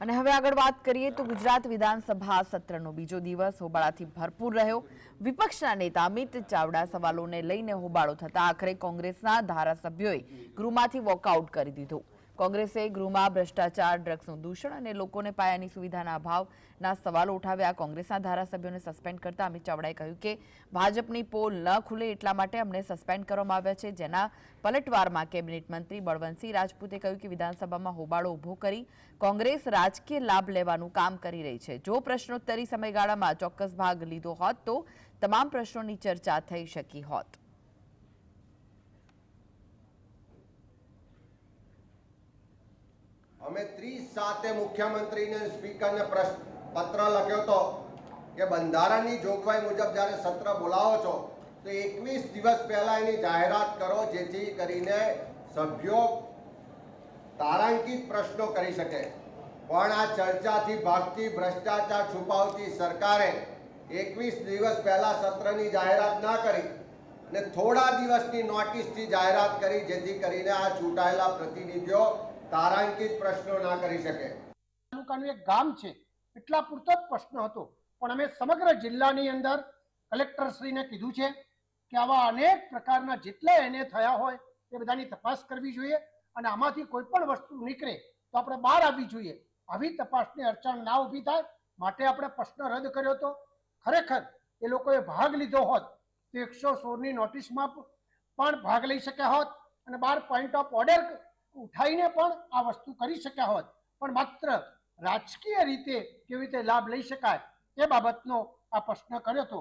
અને હવે આગળ વાત કરીએ તો ગુજરાત વિધાનસભા સત્રનો બીજો દિવસ હોબાળાથી ભરપૂર રહ્યો. વિપક્ષના નેતા અમિત ચાવડા સવાલોને લઈને હોબાળો થતા આખરે કોંગ્રેસના ધારાસભ્યોએ ગૃહમાંથી વોકઆઉટ કરી દીધું. કોંગ્રેસે ગૃહમાં ભ્રષ્ટાચાર, ડ્રગ્સનું દૂષણ અને લોકોને પાયાની સુવિધાના અભાવના સવાલો ઉઠાવ્યા. કોંગ્રેસના ધારાસભ્યોને સસ્પેન્ડ કરતા અમિત ચાવડાએ કહ્યું કે ભાજપની પોલ ન ખુલે એટલા માટે અમને સસ્પેન્ડ કરવામાં આવ્યા છે. જેના પલટવારમાં કેબિનેટ મંત્રી બળવંતસિંહ રાજપૂતે કહ્યું કે વિધાનસભામાં હોબાળો ઊભો કરી કોંગ્રેસ રાજકીય લાભ લેવાનું કામ કરી રહી છે. જો પ્રશ્નોત્તરી સમયગાળામાં ચોક્કસ ભાગ લીધો હોત તો તમામ પ્રશ્નોની ચર્ચા થઈ શકી હોત. અમે ત્રીસ સાતે મુખ્યમંત્રીને સ્પીકરને પ્રશ્ન પત્ર લખ્યો હતો કે બંધારણની જોગવાઈ મુજબ જ્યારે સત્ર બોલાવો છો, તો એકવીસ દિવસ પહેલા એની જાહેરાત કરો જેથી કરીને સભ્યો તારાંકિત પ્રશ્નો કરી શકે. પણ આ ચર્ચાથી ભાગતી, ભ્રષ્ટાચાર છુપાવતી સરકારે એકવીસ દિવસ પહેલા સત્રની જાહેરાત ના કરી. અને થોડા દિવસની નોટિસથી જાહેરાત કરી જેથી કરીને આ ચૂંટાયેલા પ્રતિનિધિઓ તારાંકિત પ્રશ્નો ના કરી શકે. તાલુકાનું એક ગામ છે. એટલા પૂરતો જ પ્રશ્ન હતો. પણ અમે સમગ્ર જિલ્લાની અંદર કલેક્ટરશ્રીને કીધું છે કે આવા અનેક પ્રકારના જેટલા એને થયા હોય એ બધાની તપાસ કરવી જોઈએ અને આમાંથી કોઈ પણ વસ્તુ નીકળે તો આપણે બહાર આવવી જોઈએ. આવી તપાસની અડચણ ના ઊભી થાય. માટે આપણે પ્રશ્ન રદ કર્યો હતો ખરેખર એ લોકોએ ભાગ લીધો હોત તો એકસો સોળની નોટિસમાં પણ ભાગ લઈ શક્યા હોત અને બાર પોઈન્ટ ઓફ ઓર્ડર ઉઠાવીને પણ આ વસ્તુ કરી શક્યા હોત. પણ માત્ર રાજકીય રીતે કેવી રીતે લાભ લઈ શકાય એ બાબતનો આ પ્રશ્ન કર્યો હતો.